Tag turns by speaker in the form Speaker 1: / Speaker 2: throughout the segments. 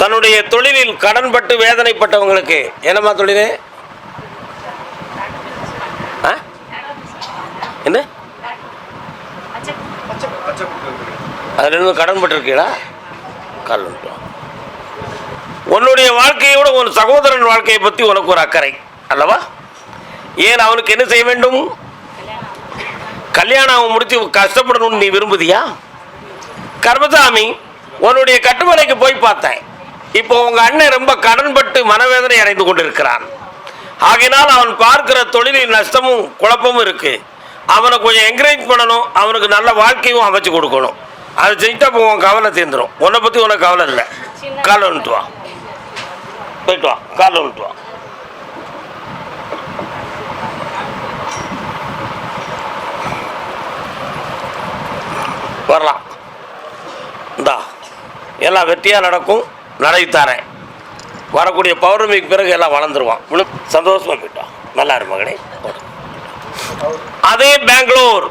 Speaker 1: தன்னுடைய தொழிலில் கடன்பட்டு வேதனைப்பட்டவங்களுக்கு என்னம்மா தொழில்? ஆ? என்ன? அதில் இருந்து கடன்பட்டு. இருக்கீங்களா கால் உன்னுடைய வாழ்க்கையோட உன் சகோதரன் வாழ்க்கையை பற்றி உனக்கு ஒரு அக்கறை அல்லவா? ஏன் அவனுக்கு என்ன செய்ய வேண்டும்? கல்யாணம் அவன் முடித்து கஷ்டப்படணும்னு நீ விரும்புதியா? கர்மசாமி உன்னுடைய கட்டுமலைக்கு போய் பார்த்தேன். இப்போ உங்க அண்ணன் ரொம்ப கடன்பட்டு மனவேதனை அடைந்து கொண்டிருக்கிறான். ஆகையினால் அவன் பார்க்கிற தொழிலில் நஷ்டமும் குழப்பமும் இருக்கு. அவனை கொஞ்சம் என்கரேஜ் பண்ணணும். அவனுக்கு நல்ல வாழ்க்கையும் அமைச்சு கொடுக்கணும். அதை செஞ்சுட்டு அப்போ உன் கவலை தீர்ந்துடும் உன்னை பற்றி உனக்கு கவலை இல்லை. காலை வந்துட்டு வா. போயிட்டு வா. காலை வந்துட்டு வா. வரலாம். இந்தா எல்லாம் வெற்றியாக நடக்கும். நடத்தித்தாரேன் வரக்கூடிய பௌர்ணமிக்கு பிறகு எல்லாம் வளர்ந்துருவான். முழு சந்தோஷமாக போயிட்டான் நல்லா இரு மகனே அதே பெங்களூர்.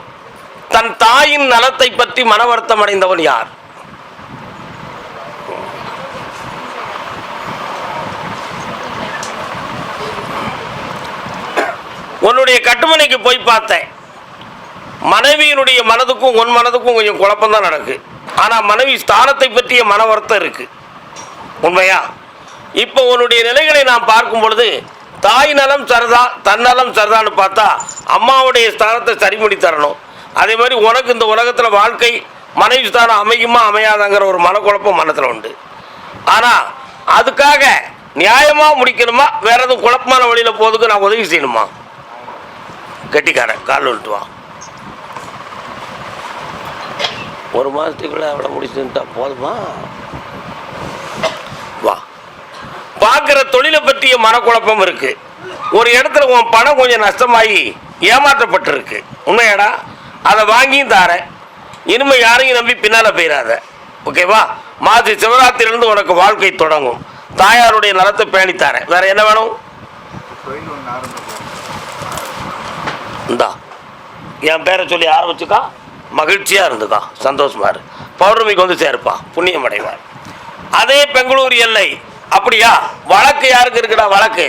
Speaker 1: தன் தாயின் நலத்தை பற்றி மனவருத்தம் அடைந்தவன் யார்? உன்னுடைய கட்டுமனைக்கு போய் பார்த்தேன். மனைவியினுடைய மனதுக்கும் உன் மனதுக்கும் கொஞ்சம் குழப்பம்தான் நடக்கு. ஆனால் மனைவி ஸ்தானத்தை பற்றிய மன வருத்தம் இருக்குது உண்மையா? இப்போ உன்னுடைய நிலைகளை நான் பார்க்கும் பொழுது தாய் நலம் சரிதா தன்னலம் சரிதான்னு பார்த்தா அம்மாவுடைய ஸ்தானத்தை சரிமுடி தரணும். அதே மாதிரி உனக்கு இந்த உலகத்தில் வாழ்க்கை மனைவி ஸ்தானம் அமையுமா அமையாதாங்கிற ஒரு மனக்குழப்பம் மனத்தில் உண்டு. ஆனால் அதுக்காக நியாயமாக முடிக்கணுமா? வேற எதுவும் குழப்பமான வழியில் போதுக்கு நான் உதவி செய்யணுமா? கெட்டிக்காரன் கால் விட்டுவான் ஒரு மாதத்துக்குள்ளே அவளை முடிச்சுட்டா போதுமா வா பார்க்குற தொழிலை பற்றிய மனக்குழப்பம் இருக்கு. ஒரு இடத்துல உன் பணம் கொஞ்சம் நஷ்டமாகி ஏமாற்றப்பட்டிருக்கு. உண்மையாடா? அதை வாங்கியும் தாரேன். இனிமே யாரையும் நம்பி பின்னால் போயிடாத ஓகேவா? மாசி சிவராத்திரிலிருந்து உனக்கு வாழ்க்கை தொடங்கும். தாயாருடைய நலத்தை பேணித்தாரேன் வேற என்ன வேணும்? இந்தா. என் பேரை சொல்லி ஆரம்பிச்சுக்கா. மகிழ்ச்சியாக இருந்துக்கா. சந்தோஷமாக இரு. பௌர்ணமிக்கு வந்து சேர்ப்பா. புண்ணியம் அடைவார் அதே பெங்களூர் எல்லை அப்படியா? வழக்கு யாருக்கு இருக்குடா வழக்கு?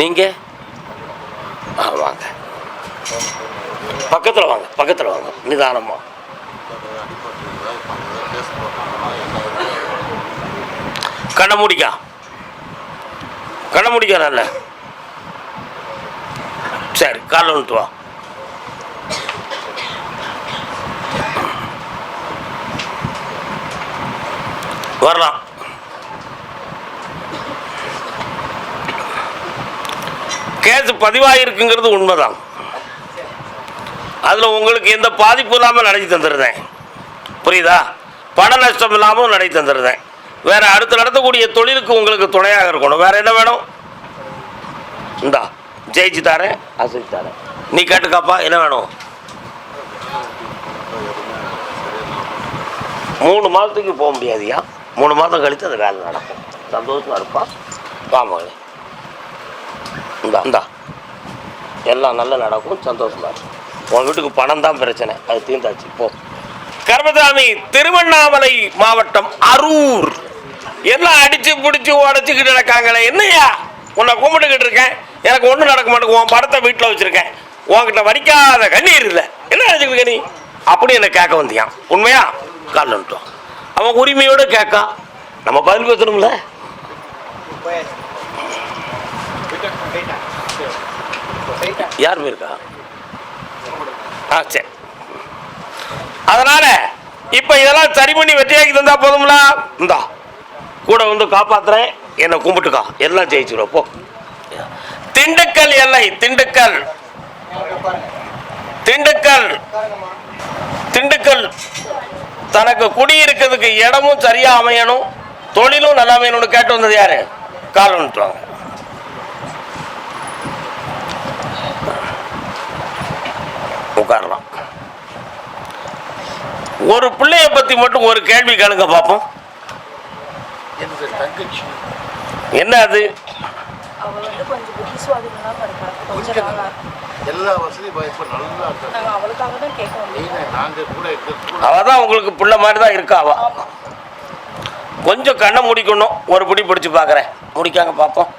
Speaker 1: நீங்க? வாங்க. பக்கத்தில் வாங்க பக்கத்தில் வாங்க. நிதானமா. கண்ணை மூடிக்கா. கண்ணை முடிக்க நல்ல சரி காலைல வந்துட்டு வா. வரலாம். கேஸ் பதிவாகிருக்குங்கிறது உண்மைதான். அதில் உங்களுக்கு எந்த பாதிப்பும் இல்லாமல் நடத்தி தந்துடுறேன் புரியுதா? பண நஷ்டம் இல்லாமல் நடத்தி தந்துடுறேன் வேற அடுத்து நடத்தக்கூடிய தொழிலுக்கு உங்களுக்கு துணையாக இருக்கணும். வேற என்ன வேணும்? இந்தா ஜெயிச்சு தாரேன் அசைச்சு தாரேன். நீ கேட்டுக்காப்பா என்ன வேணும்? மூணு மாதத்துக்கு போக முடியாதுயா? மூணு மாதம் கழித்து அந்த வேலை நடக்கும். சந்தோஷமாக இருப்பான் வா இந்தா இந்தா. எல்லாம் நல்லா நடக்கும் சந்தோஷமாக இருக்கும் உன் வீட்டுக்கு பணம் தான் பிரச்சனை. அது தீர்ந்தாச்சு. போ. கர்மசாமி திருவண்ணாமலை மாவட்டம் அரூர். எல்லாம் அடிச்சு பிடிச்சி உடச்சிக்கிட்டு நடக்காங்களே என்னய்யா? உன்னை கும்பிட்டுக்கிட்டு இருக்கேன். எனக்கு ஒன்றும் நடக்க மாட்டேங்குது. உன் படத்தை வீட்டில் வச்சுருக்கேன். உன்கிட்ட வடிக்காத கண்ணீர் இல்லை. என்ன நினச்சிக்கிட்டு நீ? அப்படி என்னை கேட்க வந்தியான் உண்மையா? கால் வந்துட்டோம் அவன் உரிமையோடு கேட்கா. நம்ம பதில் பேசணும்ல? யார் போயிருக்கா? ஆ சரி. அதனால இப்போ இதெல்லாம் சரி பண்ணி வெற்றியாக்கி தந்தா போதும்ல? இந்தா கூட வந்து காப்பாத்துறேன். என்னை கும்பிட்டுக்கா. எல்லாம் ஜெயிச்சிடும் போ. திண்டுக்கல் எல்லை திண்டுக்கல். திண்டுக்கல். திண்டுக்கல். தனக்கு குடியிருக்கிறதுக்கு இடமும் சரியா அமையணும் தொழிலும் நல்லா அமையணும்னு கேட்டு வந்தது யாரு? கால் வந்துட்டுவாங்க உட்காரலாம். ஒரு பிள்ளைய பத்தி மட்டும் ஒரு கேள்வி கேளுங்க பார்ப்போம் என்ன அது?
Speaker 2: இருக்கா
Speaker 3: எல்லா வசதி வாய்ப்பும் நல்லா கூட
Speaker 1: அவள் தான் உங்களுக்கு பிள்ளை மாதிரி தான் இருக்கா அவ? கொஞ்சம் கண்ணை முடிக்கணும். ஒரு பிடி பிடிச்சி பார்க்குறேன் முடிக்காங்க பார்ப்போம்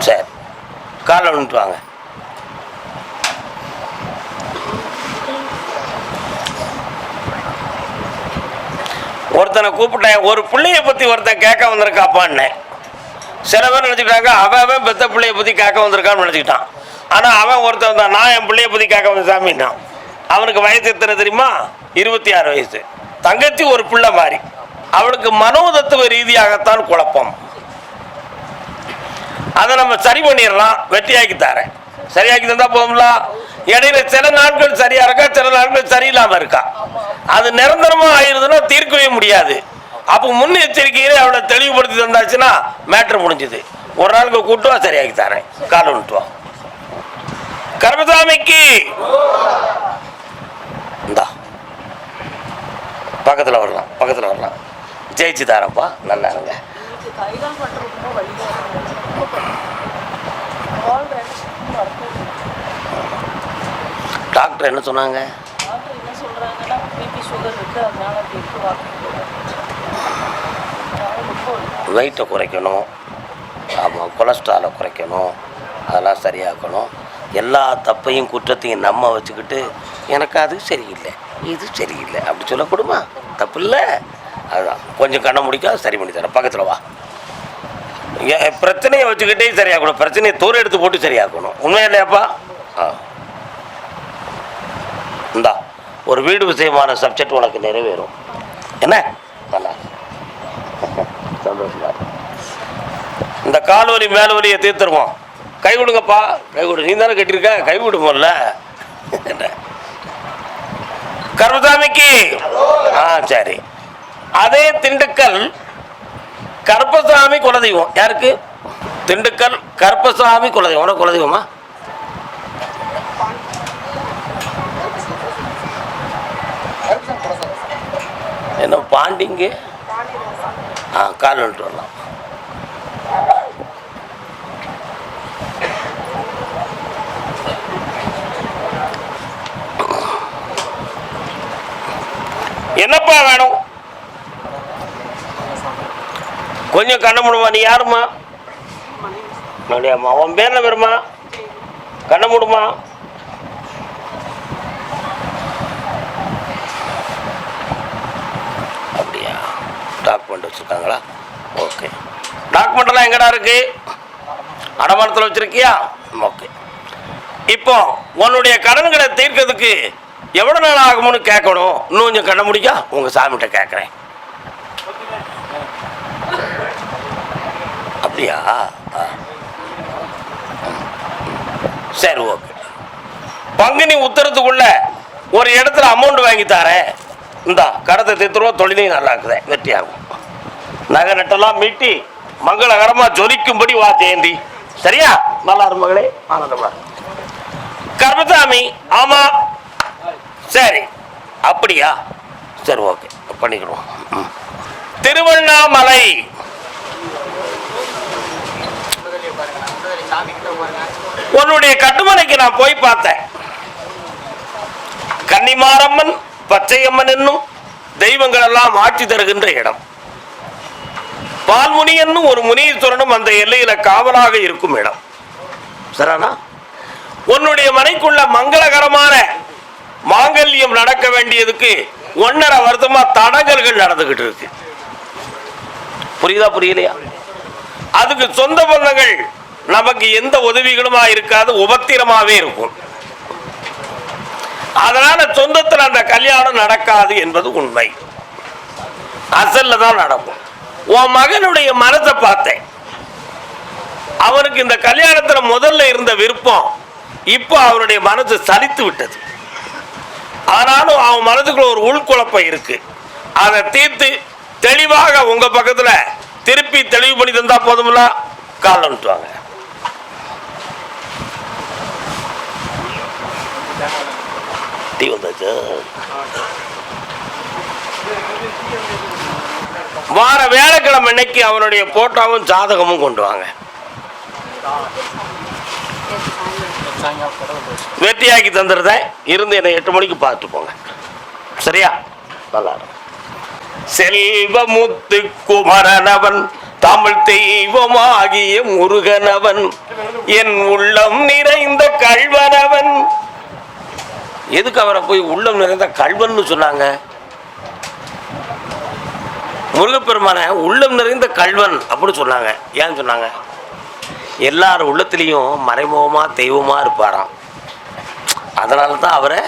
Speaker 1: சரி. காலை விட்டு வாங்க ஒருத்தனை கூப்பிட்டேன் ஒரு பிள்ளைய பற்றி ஒருத்தன் கேட்க வந்திருக்காப்பான்னு. சில பேர் நினச்சிக்கிட்டாங்க அவன் அவன் பெத்த பிள்ளைய பற்றி கேட்க வந்திருக்கான்னு நினச்சிக்கிட்டான். ஆனால் அவன் ஒருத்தன் தான் நான் என் பிள்ளைய பற்றி கேட்க வந்த சாமின்னா அவனுக்கு வயசு எத்தனை தெரியுமா? இருபத்தி ஆறு வயசு. தங்கச்சி ஒரு பிள்ளை மாதிரி. அவளுக்கு மனோதத்துவ ரீதியாகத்தான் குழப்பம். அதை நம்ம சரி பண்ணிடலாம் வெட்டியாக்கி தரேன். சரியாக்கி தந்தா போகும்ல? இடையில சில நாட்கள் சரியா இருக்கா சில நாட்கள் சரியில்லாம இருக்கா? அது நிரந்தரமா ஆயிருதுன்னா தீர்க்கவே முடியாது. அப்போ முன்னெச்சரிக்கையிலே அவளை தெளிவுபடுத்தி தந்தாச்சுன்னா மேட்ரு முடிஞ்சுது. ஒரு நாளுக்கு கூட்டுவா சரியாக்கி தரேன். காலம் விட்டுவா கர்மசாமிக்கு! இந்தா. பக்கத்தில் வரலாம் பக்கத்தில் வரலாம். ஜெயிச்சு தரேன்ப்பா. நல்லா இருங்க
Speaker 2: எனக்கு கைகால் பண்ணுறது ரொம்ப வழியாக இருந்துச்சு ரொம்ப கால் ரெண்டு நடக்கும்
Speaker 1: டாக்டர் என்ன சொன்னாங்க
Speaker 2: டாக்டர் என்ன சொல்கிறாங்கன்னா பிபி சுகர் இருக்குது அதனால அப்படி இருக்கு வாக்கிங் அதனால ரொம்ப வலி.
Speaker 1: வெயிட்டை குறைக்கணும். ஆமாம் கொலஸ்ட்ராலை குறைக்கணும். அதெல்லாம் சரியாக்கணும். எல்லா தப்பையும் குற்றத்தையும் நம்ம வச்சுக்கிட்டு எனக்கு அது சரியில்லை இது சரியில்லை அப்படி சொல்லக்கூடுமா? தப்பு இல்லை அதுதான் கொஞ்சம் கண்ணை முடிக்கா சரி பண்ணி தரேன். பக்கத்தில் வா. பிரச்சனையை வச்சுக்கிட்டே சரியாக்கணும். பிரச்சனையை தூரம் எடுத்து போட்டு சரியாக்கணும். உண்மையா இல்லையாப்பா? ஆ. இந்தா ஒரு வீடு விஷயமான சப்ஜெக்ட் உனக்கு நிறைவேறும். என்ன? நல்லா. சந்தோஷமா இந்த கால் வலி மேல் வலியை தீர்த்துருவோம். கை கொடுங்கப்பா. கை கொடு. நீ தானே கட்டியிருக்க? கை கொடு என்ன? கருப்பசாமிக்கு. ஆ சரி. அதே திண்டுக்கல் கருப்பசாமி குலதெய்வம். யாருக்கு? திண்டுக்கல் கருப்பசாமி குலதெய்வம். உனக்கு குலதெய்வமா? என்ன பாண்டிங்கு? ஆ கால் வந்துட்டு வரலாம். என்னப்பா வேணும்? கொஞ்சம் கண்ண முடுமா நீ யாருமா மணியம்மா உன் பேர் என்ன கண்ண மூடுமா அப்படியா டாக்குமெண்ட் வச்சுருக்காங்களா? ஓகே. டாக்குமெண்ட்லாம் எங்கடா இருக்கு? அடமானத்தில் வச்சிருக்கியா? ஓகே. இப்போ உன்னுடைய கடன்களை தீர்க்கிறதுக்கு எவ்வளோ நாள் ஆகும்னு கேட்கணும்? இன்னும் கொஞ்சம் கண்ண முடிக்கா உங்கள் சாமிகிட்ட கேட்குறேன். அப்படியா. சரி ஓகே. பங்குனி உத்தரத்துக்குள்ள ஒரு இடத்துல அமௌண்ட் வாங்கி தரேன். இந்தா கடத்தை தீர்த்துருவோம் தொழிலையும் நல்லா இருக்குதே வெற்றி ஆகும் நகை நட்டெல்லாம் மீட்டி மங்களகரமாக ஜொலிக்கும்படி வா ஜெயந்தி. சரியா? நல்லா மகளே. ஆனந்தமா. கர்மசாமி ஆமா. சரி. அப்படியா? சரி ஓகே. பண்ணிக்கிறோம். திருவண்ணாமலை. உன்னுடைய கட்டுமனைக்கு நான் போய் பார்த்தேன். கன்னிமாரம்மன் பச்சையம்மன் என்னும் தெய்வங்கள் எல்லாம் ஆட்சி தருகின்ற இடம். பால்முனியன்னு ஒரு முனீஸ்வரனும் அந்த எல்லையில காவலாக இருக்கும் இடம். சரானா உன்னுடைய மனைக்குள்ள மங்களகரமான மாங்கல்யம் நடக்க வேண்டியதுக்கு ஒன்னரை வருஷமா தடங்கல்கள் நடந்துகிட்டு இருக்கு. புரியுதா புரியலையா? அதுக்கு சொந்த பந்தங்கள் நமக்கு எந்த உதவிகளுமா இருக்காது உபத்திரமாவே இருக்கும். அதனால சொந்தத்தில் அந்த கல்யாணம் நடக்காது என்பது உண்மை. அசல்ல தான் நடக்கும். உன் மகனுடைய மனத்தை பார்த்தேன். அவனுக்கு இந்த கல்யாணத்துல முதல்ல இருந்த விருப்பம் இப்போ அவனுடைய மனசு சலித்து விட்டது. ஆனாலும் அவன் மனதுக்குள்ள ஒரு உள்குழப்பம் இருக்கு. அதை தீர்த்து தெளிவாக உங்க பக்கத்துல திருப்பி தெளிவு பண்ணி தந்தா போதும்ல? கால் வந்துட்டுவாங்க டீ வந்தாச்சு? வார வேலைக்கிழமை அன்னைக்கு அவனுடைய போட்டோவும் ஜாதகமும் கொண்டு வாங்க. வெட்டியாக்கி தந்துடுத இருந்து என்னை எட்டு மணிக்கு பார்த்து போங்க. சரியா? நல்லா செல்வமுத்து குமரனவன் தமிழ் தெய்வமாகிய முருகனவன் என் உள்ளம் நிறைந்த கல்வனவன் எதுக்கு அவரை போய் உள்ளம் நிறைந்த கல்வன் சொன்னாங்க? முருகப்பெருமான உள்ளம் நிறைந்த கல்வன் அப்படின்னு சொன்னாங்க. ஏன் சொன்னாங்க? எல்லார் உள்ளத்துலேயும் மறைமுகமாக தெய்வமாக இருப்பாராம். அதனால தான் அவரை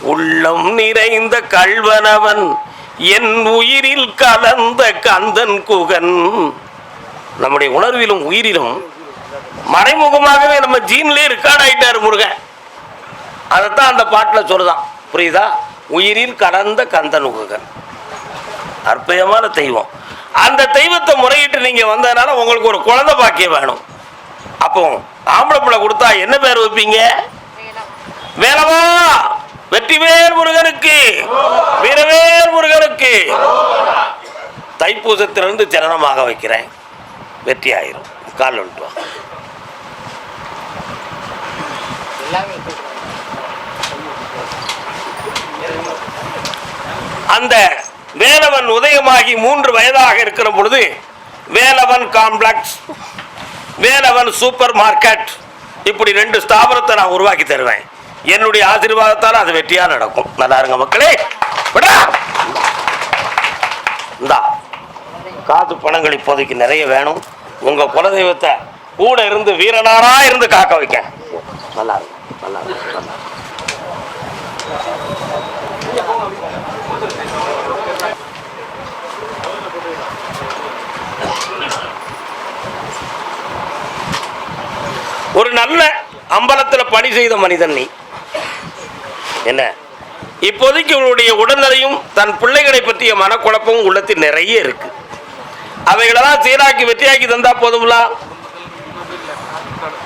Speaker 1: உள்ளம் நிறைந்த கல்வனவன் என் உயிரில் கலந்த கந்தன் குகன். நம்முடைய உணர்விலும் உயிரிலும் மறைமுகமாகவே நம்ம ஜீன்லேயே ரெக்கார்ட் ஆகிட்டார் முருகன். அதைத்தான் அந்த பாட்டில் சொல்லுதான். புரியுதா? உயிரில் கலந்த கந்தன் குகன். அற்புதமான தெய்வம். அந்த தெய்வத்தை முறையிட்டு நீங்கள் வந்ததுனால உங்களுக்கு ஒரு குழந்தை பாக்கியம் வேணும். அப்போ ஆம்பளை பிள்ளை கொடுத்தா என்ன பேர் வைப்பீங்க? வேலவா. வெற்றிவேல் முருகனுக்கு. வீரவேல் முருகனுக்கு. தைப்பூசத்திலிருந்து ஜனனமாக வைக்கிறேன். வெற்றி ஆயிரும். கால் வந்துட்டு அந்த வேலவன் உதயமாகி மூன்று வயதாக இருக்கிற பொழுது Velavan complex Velavan super market இப்படி ரெண்டு ஸ்தாபனத்தை நான் உருவாக்கி தருவேன். என்னுடைய ஆசீர்வாதத்தால் அது வெற்றியா நடக்கும். நல்லா இருங்க மக்களே. விடா. இந்தா காசு பணங்கள் இப்போதைக்கு நிறைய வேணும். உங்க குலதெய்வத்தை கூட இருந்து வீரனாரா இருந்து காக்க வைக்க நல்லா இருக்கும் நல்லா இருக்கும் ஒரு நல்ல அம்பலத்தில் பணி செய்த மனிதன் நீ. என்ன? இப்போதைக்கு உன்னுடைய உடல்நிலையும் தன் பிள்ளைகளை பற்றிய மனக்குழப்பமும் உள்ளத்தில் நிறைய இருக்கு. அவைகளெல்லாம் சீராக்கி வெற்றியாக்கி தந்தா போதும்லா?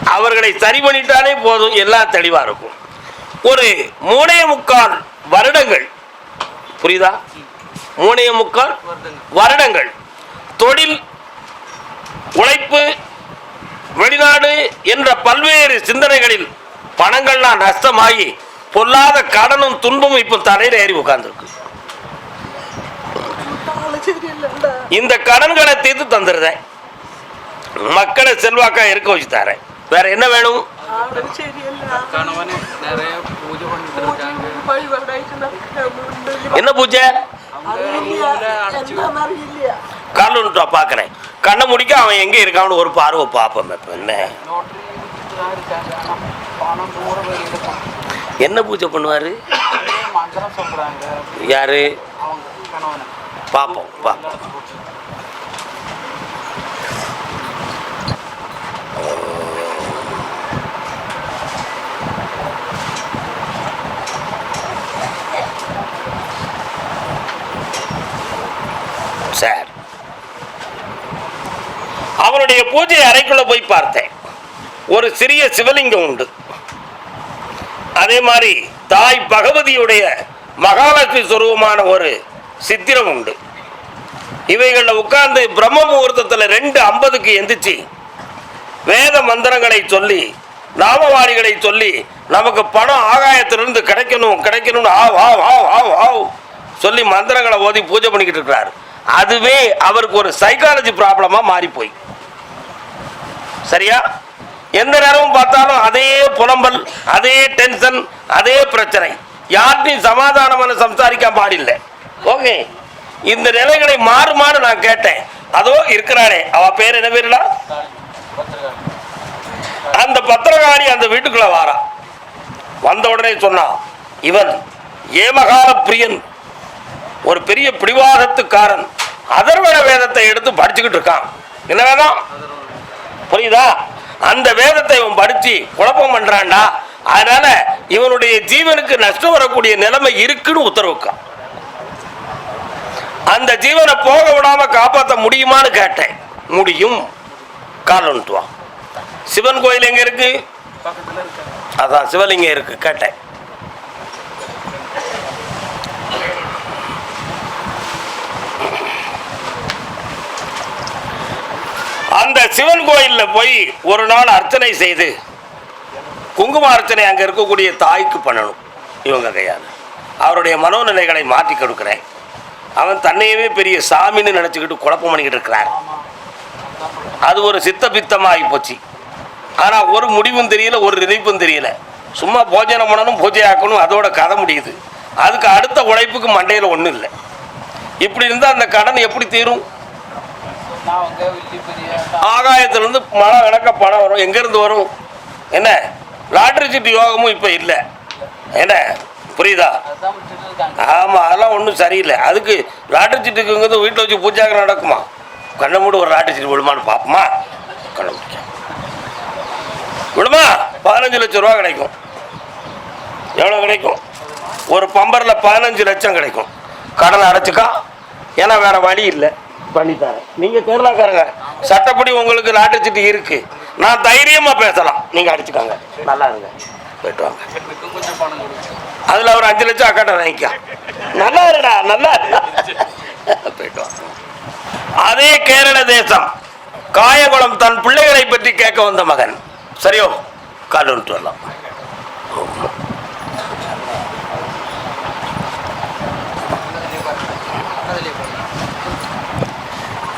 Speaker 1: அவர்களை சரி பண்ணிட்டாலே போதும் எல்லாம் தெளிவாக இருக்கும். ஒரு மூணே முக்கால் வருடங்கள். புரியுதா? மூணே முக்கால் வருடங்கள். தொழில் உழைப்பு வெளிநாடு என்ற பல்வேறு சிந்தனைகளில் பணங்கள்லாம் நஷ்டமாகி பொல்லாத கடனும் துன்பமும் இப்போ தலையில ஏறி உட்கார்ந்துருக்கு. இந்த கடன்களை தீர்த்து தந்துடுறேன் மக்களை செல்வாக்கா இருக்க வச்சு தரேன் வேற என்ன வேணும் என்ன பூஜை? கல்லுன்ட்டா பார்க்குறேன் கண்ணை முடிக்க அவன் எங்கே இருக்கான்னு ஒரு பார்வை பார்ப்போம் இப்ப என்ன? என்ன பூஜை பண்ணுவாரு? யாரு? பார்ப்போம் பார்ப்போம் சார் அவனுடைய பூஜை அறைக்குள்ள போய் பார்த்தேன். ஒரு சிறிய சிவலிங்கம் உண்டு. அதே மாதிரி தாய் பகவதியுடைய மகாலட்சுமி சுரூபமான ஒரு சித்திரம் உண்டு. இவைகளில் உட்கார்ந்து பிரம்ம முகூர்த்தத்தில் ரெண்டு ஐம்பதுக்கு எந்திரிச்சு வேத மந்திரங்களை சொல்லி நாமவாரிகளை சொல்லி நமக்கு பணம் ஆகாயத்திலிருந்து கிடைக்கணும் கிடைக்கணும்னு ஆவ் ஆவ் ஆவ் ஆவ் ஆவ் சொல்லி மந்திரங்களை ஓதி பூஜை பண்ணிக்கிட்டு இருக்கிறார். அதுவே அவருக்கு ஒரு சைக்காலஜி ப்ராப்ளமா மாறி போய் சரியா? எந்த நேரமும் பார்த்தாலும் அதே புலம்பல் அதே டென்ஷன் அதே பிரச்சனை. யார்ட்டையும் சமாதானமான சம்சாரிக்க பாடில்லை. ஓகே. இந்த நிலைகளை மாறுமாறு நான் கேட்டேன். அதோ இருக்கிறானே. அவ பேர் என்ன பேருடா? அந்த பத்திரகாணி அந்த வீட்டுக்குள்ள வாரா. வந்த உடனே சொன்னான் இவன் ஏமகால பிரியன் ஒரு பெரிய பிடிவாதத்துக்காரன். அதர்வன வேதத்தை எடுத்து படிச்சுக்கிட்டு இருக்கான். என்ன வேதம்? புரியுதா? அந்த வேதத்தை இவன் படிச்சு குழப்பம் பண்றான்டா. அதனால இவனுடைய ஜீவனுக்கு நஷ்டம் வரக்கூடிய நிலைமை இருக்குன்னு உத்தரவுக்கான் அந்த ஜீவனை போக விடாம காப்பாற்ற முடியுமான்னு கேட்டேன். முடியும். காலன்ட்டு சிவன் கோயில் எங்க இருக்கு? அதான் சிவலிங்கம் இருக்கு கேட்டேன். அந்த சிவன் கோயிலில் போய் ஒரு நாள் அர்ச்சனை செய்து குங்கும அர்ச்சனை அங்கே இருக்கக்கூடிய தாய்க்கு பண்ணணும் இவங்க கையால். அவருடைய மனோநிலைகளை மாற்றி கொடுக்குறேன். அவன் தன்னையவே பெரிய சாமின்னு நினச்சிக்கிட்டு குழப்பம் பண்ணிக்கிட்டு இருக்கிறான் அது ஒரு சித்த பித்தமாகி போச்சு. ஆனால் ஒரு முடிவும் தெரியல ஒரு நினைப்பும் தெரியல. சும்மா போஜனம் பண்ணணும் பூஜை ஆக்கணும் அதோட கதை முடியுது. அதுக்கு அடுத்த உழைப்புக்கு மண்டையில் ஒன்றும் இல்லை. இப்படி இருந்தால் அந்த கடன் எப்படி தீரும்
Speaker 4: நான் அவங்க வில்லி பெரிய
Speaker 1: ஆகாயத்திலிருந்து மழை கணக்க பணம் வரும். எங்கேருந்து வரும்? என்ன? லாட்ரி சீட்டு யோகமும் இப்போ இல்லை. என்ன? புரியுதா? ஆமாம் அதெல்லாம் ஒன்றும் சரியில்லை. அதுக்கு லாட்ரி சீட்டுக்குங்கிறது வீட்டில் வச்சு பூஜாக்கு நடக்குமா? கண்ணை மூடி ஒரு லாட்ரி சீட்டு விடுமான்னு பார்ப்போமா கண்ணை முடிக்க. விடுமா பதினஞ்சு லட்சம் ரூபா கிடைக்கும். எவ்வளோ கிடைக்கும்? ஒரு பம்பரில் பதினஞ்சு லட்சம் கிடைக்கும். கடனை அடைச்சிக்கா? ஏன்னா வேற வழி இல்லை. பண்ணித்தரேன் நீங்கள் கேரளாக்காரங்க சட்டப்படி உங்களுக்கு லாட்டரி சீட்டு இருக்கு. நான் தைரியமாக பேசலாம். நீங்கள் அடிச்சுக்காங்க. நல்லா இருங்க. போயிட்டு வாங்க.
Speaker 4: அதுல
Speaker 1: அதில் ஒரு அஞ்சு லட்சம் அக்காட்ட வாங்கிக்கா. நல்லா இருடா நல்லா போயிட்டு வாங்க. அதே கேரள தேசம். காயகுளம் தன் பிள்ளைகளை பற்றி கேட்க வந்த மகன். சரியோ காலுன்ட்டு வரலாம்.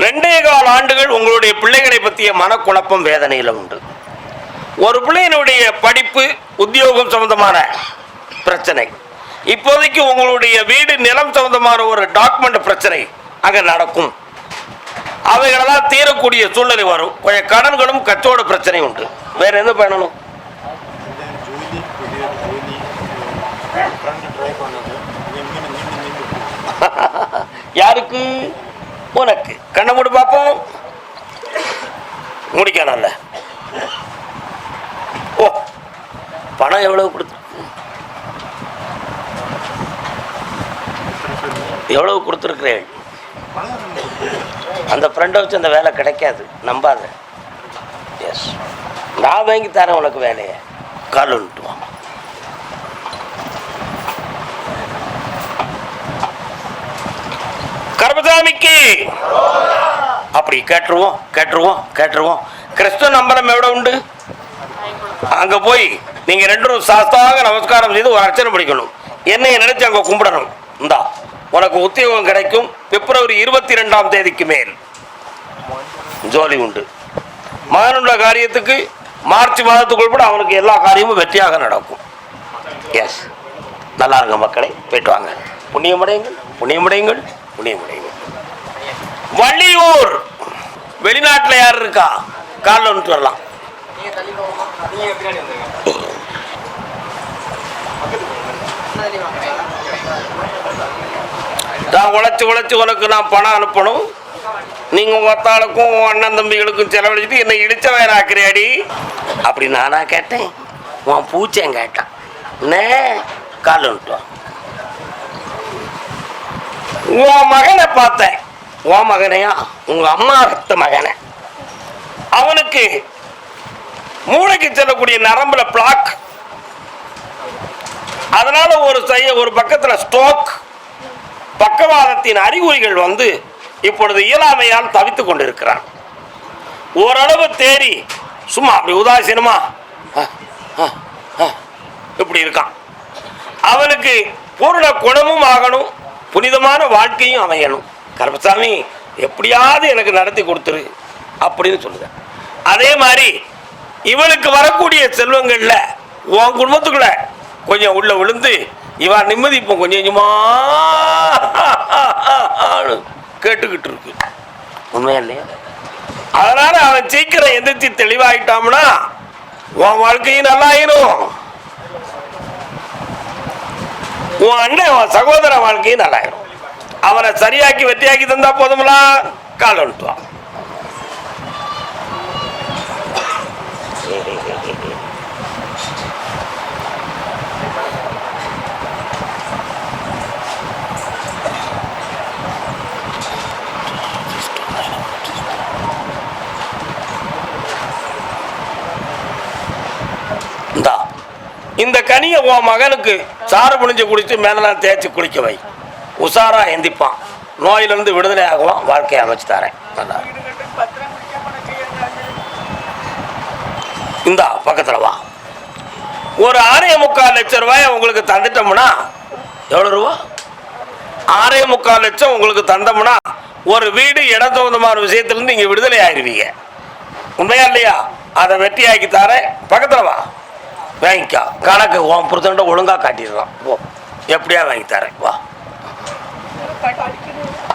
Speaker 1: ரெண்டே கால் ஆண்டுகள் உங்களுடைய பிள்ளைகளை பற்றிய மனக்குழப்பம் வேதனையில் உண்டு. ஒரு பிள்ளையினுடைய படிப்பு உத்தியோகம் சம்பந்தமான பிரச்சனை. இப்போதைக்கு உங்களுடைய வீடு நிலம் சம்பந்தமான ஒரு டாக்குமெண்ட் பிரச்சனை அங்கே நடக்கும். அவைகளெல்லாம் தீரக்கூடிய சூழ்நிலை வரும். கொஞ்சம் கடன்களும் கச்சோட பிரச்சனை உண்டு. வேற என்ன பண்ணணும் யாருக்கு? உனக்கு. கண்ணை மூடி பார்ப்போம் முடிக்கணும்ல ஓ பணம் எவ்வளவு கொடுத்து? எவ்வளவு கொடுத்துருக்குறேன்? அந்த ஃப்ரெண்டை வச்சு அந்த வேலை கிடைக்காது. நம்பாத. எஸ் நான் வாங்கி தரேன் உனக்கு வேலையை. கால் வந்துட்டு வா கர்மசாமிக்கு அப்படி கேட்டுருவோம் கேட்டுருவோம் கேட்டுருவோம். கிறிஸ்துவ நம்பரம் எவ்வளோ உண்டு? அங்கே போய் நீங்கள் ரெண்டும் சாஸ்தாக நமஸ்காரம் செய்து ஒரு அர்ச்சனை படிக்கணும். என்னைய நினைச்சு அங்கே கும்பிடணும். இந்தா உனக்கு உத்தியோகம் கிடைக்கும் பிப்ரவரி இருபத்தி ரெண்டாம் தேதிக்கு மேல். ஜோலி உண்டு. மகனுள்ள காரியத்துக்கு மார்ச் மாதத்துக்குள் கூட அவனுக்கு எல்லா காரியமும் வெற்றியாக நடக்கும். எஸ் நல்லா இருங்க மக்களை போயிட்டு வாங்க. புண்ணியமடையுங்கள் புண்ணியமடையுங்கள் புண்ணியமடையுங்கள் வள்ளியூர். வெளிநாட்டில் யார் இருக்கா? காலில் வந்துட்டு வரலாம். நான் உழைச்சி உழைச்சி உனக்கு நான் பணம் அனுப்பணும். நீங்கள் உங்கள் ஒத்தாளுக்கும் உன் அண்ணன் தம்பிகளுக்கும் செலவழிச்சிட்டு என்னை இடிச்ச வயராக்குறியாடி அப்படி நானா கேட்டேன். உன் பூச்சேன் கேட்டான். நே கால் வந்துட்டு உன் மகனை பார்த்தேன். உன் மகனையா? உங்கள் அம்மா ரத்த மகனை. அவனுக்கு மூளைக்கு செல்லக்கூடிய நரம்புல பிளாக் அதனால ஒரு செய்ய ஒரு பக்கத்தில் ஸ்ட்ரோக் பக்கவாதத்தின் அறிகுறிகள் வந்து இப்பொழுது இயலாமையால் தவித்து கொண்டிருக்கிறான். ஓரளவு தேறி சும்மா அப்படி உதாசீனமா? இப்படி இருக்கான். அவனுக்கு பூர்ண குணமும் ஆகணும் புனிதமான வாழ்க்கையும் அமையணும். கருப்பசாமி எப்படியாவது எனக்கு நடத்தி கொடுத்துரு அப்படின்னு சொல்லுதேன் அதே மாதிரி இவனுக்கு வரக்கூடிய செல்வங்களில் உன் குடும்பத்துக்குள்ள கொஞ்சம் உள்ள விழுந்து இவன் நிம்மதி இப்போ கொஞ்சம் கொஞ்சமா கேட்டுக்கிட்டு இருக்கு. உண்மையா இல்லையா? அதனால அவன் சீக்கிரம் எந்திரிச்சு தெளிவாயிட்டான்னா உன் வாழ்க்கையும் நல்லா ஆயிரும் உன் அண்ணன் உன் சகோதர வாழ்க்கையும் நல்லாயிரும். அவனை சரியாக்கி வெற்றியாக்கி தந்தா போதுமெல்லாம் கால் வந்துட்டுவான் இந்த கனியை உன் மகனுக்கு சாறு புழிஞ்சு குடிச்சு மேலாம் தேய்ச்சி குளிக்க வை. உஷாராக எந்திப்பான். நோயிலிருந்து விடுதலை ஆகவும் வாழ்க்கையை அமைச்சு தரேன். நல்லா இந்தா பக்கத்தில் வா. ஒரு ஆறே முக்கால் லட்சம் ரூபாய் உங்களுக்கு தந்துட்டோம்னா எவ்வளோ ரூபா? ஆறே முக்கால் லட்சம் உங்களுக்கு தந்தோம்னா ஒரு வீடு இடம் தகுந்தமான விஷயத்துலேருந்து இங்கே விடுதலை ஆயிடுவீங்க உண்மையா இல்லையா? அதை வெட்டியாக்கி தரேன். பக்கத்தில் வா. வாங்கிக்கா. கணக்கு உன் புருத்தன்ட்ட ஒழுங்காக காட்டிடுறான் போ. எப்படியா வாங்கி தரேன். வா.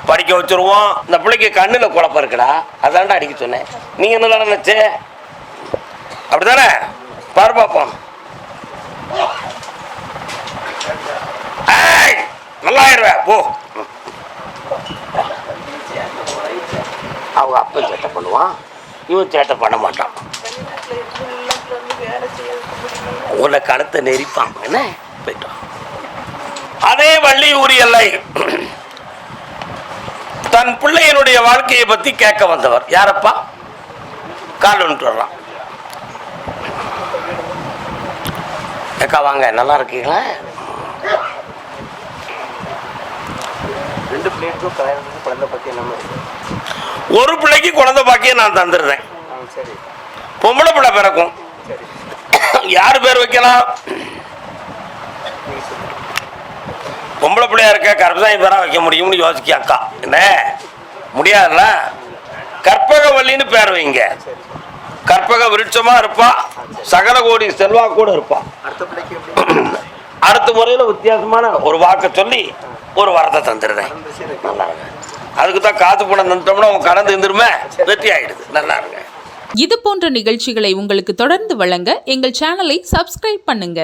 Speaker 1: படிக்க வச்சிருவோம். இந்த பிள்ளைக்கு கண்ணில் குழப்பம் இருக்குடா. அதான்டா அடிக்க சொன்னேன். நீங்கள் என்ன நினச்சே? அப்படிதானே பாரு பார்ப்போம் நல்லா ஆயிடுவேன். போ. அவங்க அப்பன் சேட்டை பண்ணுவான். இவன் சேட்டை பண்ண மாட்டான். உன்னை கணத்தை நெரிப்பான். என்ன? போயிட்டான் அதே வள்ளி ஊரி எல்லை தன் பிள்ளையினுடைய வாழ்க்கையை பத்தி கேட்க வந்தவர். யாரப்பா? கால் வந்துட்டு வரலாம் அக்கா வாங்க. நல்லா இருக்கீங்களா?
Speaker 3: ரெண்டு பிளேட்டுக்கும் கல்யாணத்துக்கு குழந்தை பற்றி எல்லாமே இருக்கு.
Speaker 1: ஒரு பிள்ளைக்கு குழந்தை பாக்கியம் நான் தந்துடுறேன். பொம்பளை பிள்ளை பிறக்கும். யார் பேர் வைக்கலாம்
Speaker 3: நீங்கள் சொல்லுங்கள்
Speaker 1: பொம்பளை பிள்ளையா இருக்க கர்ப்பசாமி பேரா வைக்க முடியும்னு யோசிக்க அக்கா? என்ன? முடியாதுல்ல? கற்பகவல்லின்னு பேர் வைங்க. கற்பக விருட்சமா இருப்பா. சகல கோடி செல்வா கூட இருப்பா.
Speaker 3: அடுத்த
Speaker 1: முறையில் வித்தியாசமான ஒரு வாக்கை சொல்லி ஒரு வரத்தை தந்துடுறேன். நல்லா இருங்க. அதுக்கு தான் காசு பணம் தந்துட்டோம்னா அவங்க கடந்து இருந்துருமே வெற்றி ஆயிடுது. நல்லா இருங்க.
Speaker 5: இது போன்ற நிகழ்ச்சிகளை உங்களுக்கு தொடர்ந்து வழங்க எங்கள் சேனலை சப்ஸ்கிரைப் பண்ணுங்க.